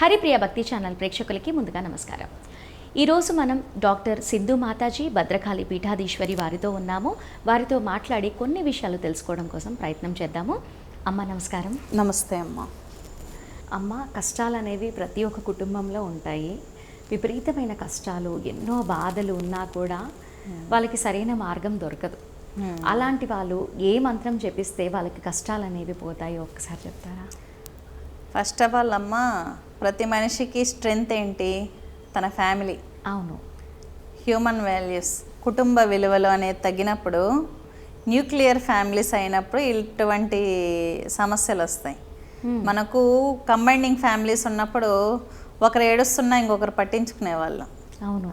హరిప్రియ భక్తి ఛానల్ ప్రేక్షకులకి ముందుగా నమస్కారం. ఈరోజు మనం డాక్టర్ సిద్ధు మాతాజీ భద్రకాళి పీఠాధీశ్వరి వారితో ఉన్నాము. వారితో మాట్లాడి కొన్ని విషయాలు తెలుసుకోవడం కోసం ప్రయత్నం చేద్దాము. అమ్మ నమస్కారం. నమస్తే అమ్మ. అమ్మ కష్టాలు అనేవి ప్రతి ఒక్క కుటుంబంలో ఉంటాయి. విపరీతమైన కష్టాలు ఎన్నో బాధలు ఉన్నా కూడా వాళ్ళకి సరైన మార్గం దొరకదు. అలాంటి వాళ్ళు ఏ మంత్రం చెప్పిస్తే వాళ్ళకి కష్టాలు అనేవి పోతాయో ఒక్కసారి చెప్తారా? ఫస్ట్ ఆఫ్ ఆల్ అమ్మ ప్రతి మనిషికి స్ట్రెంగ్త్ ఏంటి? తన ఫ్యామిలీ. అవును. హ్యూమన్ వాల్యూస్ కుటుంబ విలువలు అనేది తగ్గినప్పుడు న్యూక్లియర్ ఫ్యామిలీస్ అయినప్పుడు ఇటువంటి సమస్యలు వస్తాయి. మనకు కంబైనింగ్ ఫ్యామిలీస్ ఉన్నప్పుడు ఒకరు ఏడుస్తున్నా ఇంకొకరు పట్టించుకునే వాళ్ళు అవును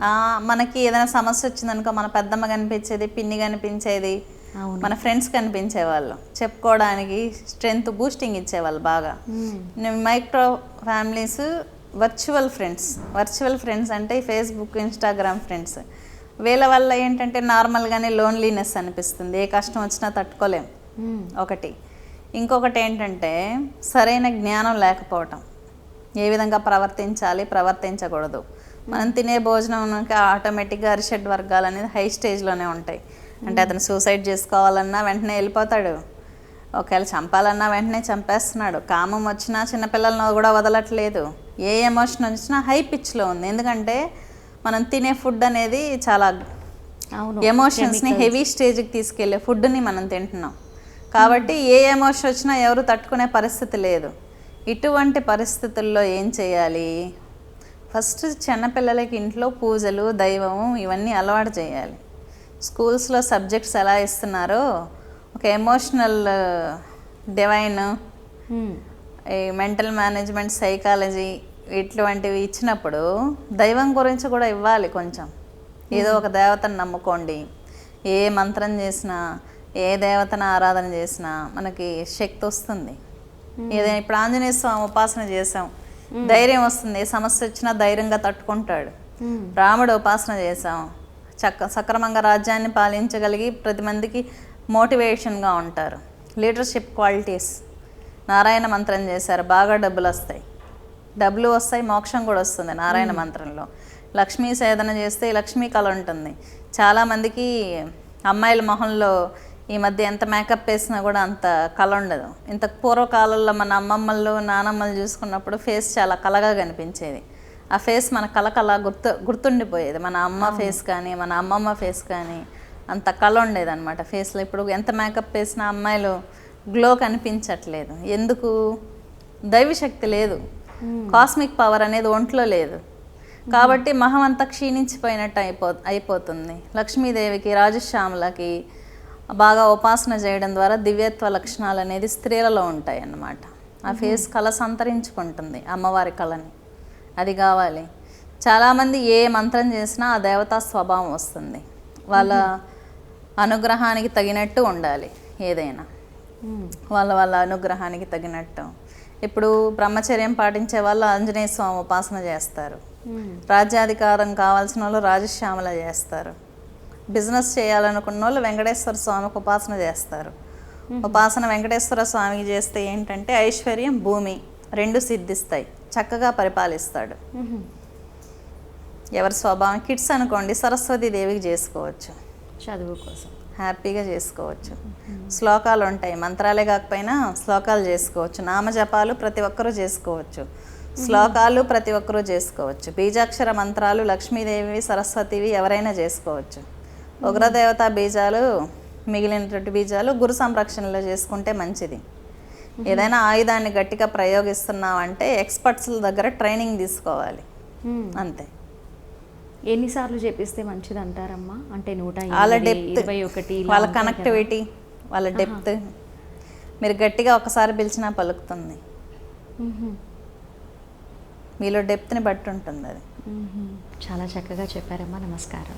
మనకి ఏదైనా సమస్య వచ్చిందనుకో మన పెద్దమ్మ కనిపించేది పిన్ని కనిపించేది మన ఫ్రెండ్స్ కనిపించేవాళ్ళు. చెప్పుకోవడానికి స్ట్రెంగ్త్ బూస్టింగ్ ఇచ్చేవాళ్ళు బాగా. Micro families virtual friends. Virtual friends అంటే ఫేస్బుక్ ఇన్స్టాగ్రామ్ ఫ్రెండ్స్. వీళ్ళ వల్ల ఏంటంటే నార్మల్గానే లోన్లీనెస్ అనిపిస్తుంది. ఏ కష్టం వచ్చినా తట్టుకోలేం. ఒకటి. ఇంకొకటి ఏంటంటే సరైన జ్ఞానం లేకపోవటం. ఏ విధంగా ప్రవర్తించాలి ప్రవర్తించకూడదు. మనం తినే భోజనంకి ఆటోమేటిక్గా అరిషడ్ వర్గాలు అనేది హై స్టేజ్లోనే ఉంటాయి. అంటే అతను సూసైడ్ చేసుకోవాలన్నా వెంటనే వెళ్ళిపోతాడు. ఒకవేళ చంపాలన్నా వెంటనే చంపేస్తున్నాడు. కామం వచ్చినా చిన్నపిల్లలను కూడా వదలట్లేదు. ఏ ఎమోషన్ వచ్చినా హై పిచ్లో ఉంది. ఎందుకంటే మనం తినే ఫుడ్ అనేది చాలా ఎమోషన్స్ని హెవీ స్టేజ్కి తీసుకెళ్ళే ఫుడ్ని మనం తింటున్నాం. కాబట్టి ఏ ఎమోషన్ వచ్చినా ఎవరు తట్టుకునే పరిస్థితి లేదు. ఇటువంటి పరిస్థితుల్లో ఏం చేయాలి? ఫస్ట్ చిన్నపిల్లలకి ఇంట్లో పూజలు దైవము ఇవన్నీ అలవాటు చేయాలి. స్కూల్స్లో సబ్జెక్ట్స్ ఎలా ఇస్తున్నారో ఒక ఎమోషనల్ డివైన్. ఈ మెంటల్ మేనేజ్మెంట్ సైకాలజీ ఇటువంటివి ఇచ్చినప్పుడు దైవం గురించి కూడా ఇవ్వాలి కొంచెం. ఏదో ఒక దేవతను నమ్ముకోండి. ఏ మంత్రం చేసినా ఏ దేవతను ఆరాధన చేసినా మనకి శక్తి వస్తుంది. ఏదైనా ఇప్పుడు ఆంజనేయ స్వామి ఉపాసన చేసాం ధైర్యం వస్తుంది. ఏ సమస్య వచ్చినా ధైర్యంగా తట్టుకుంటాడు. రాముడు ఉపాసన చేసాం చక్క సక్రమంగా రాజ్యాన్ని పాలించగలిగి ప్రతి మందికి మోటివేషన్గా ఉంటారు. Leadership qualities. నారాయణ మంత్రం చేశారు బాగా డబ్బులు వస్తాయి. డబ్బులు వస్తాయి మోక్షం కూడా వస్తుంది నారాయణ మంత్రంలో. లక్ష్మీ సేదన చేస్తే లక్ష్మీ కళ ఉంటుంది. చాలామందికి అమ్మాయిల మొహంలో ఈ మధ్య ఎంత మేకప్ వేసినా కూడా అంత కళ ఉండదు. ఇంత పూర్వకాలంలో మన అమ్మమ్మలు నానమ్మలు చూసుకున్నప్పుడు ఫేస్ చాలా కళగా కనిపించేది. ఆ ఫేస్ మన కళకళ గుర్తు గుర్తుండిపోయేది. మన అమ్మ ఫేస్ కానీ మన అమ్మమ్మ ఫేస్ కానీ అంత కళ ఉండేది అనమాట ఫేస్లో. ఇప్పుడు ఎంత మేకప్ వేసినా అమ్మాయిలు గ్లో కనిపించట్లేదు. ఎందుకు? దైవశక్తి లేదు. కాస్మిక్ పవర్ అనేది ఒంట్లో లేదు. కాబట్టి మహం అంతా క్షీణించిపోయినట్టు అయిపో అయిపోతుంది. లక్ష్మీదేవికి రాజశ్యాములకి బాగా ఉపాసన చేయడం ద్వారా దివ్యత్వ లక్షణాలు అనేది స్త్రీలలో ఉంటాయి అన్నమాట ఆ ఫేస్ కళ సంతరించుకుంటుంది అమ్మవారి కళని. అది కావాలి. చాలామంది ఏ మంత్రం చేసినా ఆ దేవతా స్వభావం వస్తుంది. వాళ్ళ అనుగ్రహానికి తగినట్టు ఉండాలి ఏదైనా. మ్మ్. వాళ్ళ వాళ్ళ అనుగ్రహానికి తగినట్టు. ఇప్పుడు బ్రహ్మచర్యం పాటించే వాళ్ళు ఆంజనేయ స్వామి ఉపాసన చేస్తారు. మ్మ్. రాజ్యాధికారం కావాల్సిన వాళ్ళు రాజశ్యామల చేస్తారు. బిజినెస్ చేయాలనుకున్న వాళ్ళు వెంకటేశ్వర స్వామికి ఉపాసన చేస్తారు. ఉపాసన వెంకటేశ్వర స్వామికి చేస్తే ఏంటంటే ఐశ్వర్యం భూమి. రెండు సిద్ధిస్తాయి. చక్కగా పరిపాలిస్తాడు. ఎవరి స్వభావం? కిడ్స్ అనుకోండి సరస్వతి దేవికి చేసుకోవచ్చు. చదువు కోసం. హ్యాపీగా చేసుకోవచ్చు. శ్లోకాలు ఉంటాయి. మంత్రాలే కాకపోయినా శ్లోకాలు చేసుకోవచ్చు. నామజపాలు ప్రతి ఒక్కరూ చేసుకోవచ్చు. శ్లోకాలు ప్రతి ఒక్కరూ చేసుకోవచ్చు. బీజాక్షర మంత్రాలు లక్ష్మీదేవి సరస్వతివి ఎవరైనా చేసుకోవచ్చు. ఉగ్రదేవత బీజాలు మిగిలినటువంటి బీజాలు గురు సంరక్షణలో చేసుకుంటే మంచిది. ఏదైనా ఆయుధాన్ని గట్టిగా ప్రయోగిస్తున్నామంటే ఎక్స్పర్ట్స్ల దగ్గర ట్రైనింగ్ తీసుకోవాలి. అంతే. ఎన్నిసార్లు చేపిస్తే మంచిది అంటారమ్మా అంటే నూట వాళ్ళ డెప్త్ ఒకటి వాళ్ళ. కనెక్టివిటీ వాళ్ళ డెప్త్ మీరు గట్టిగా ఒకసారి పిలిచినా పలుకుతుంది. మీలో డెప్త్ని బట్టి ఉంటుంది అది. చాలా చక్కగా చెప్పారమ్మా. నమస్కారం.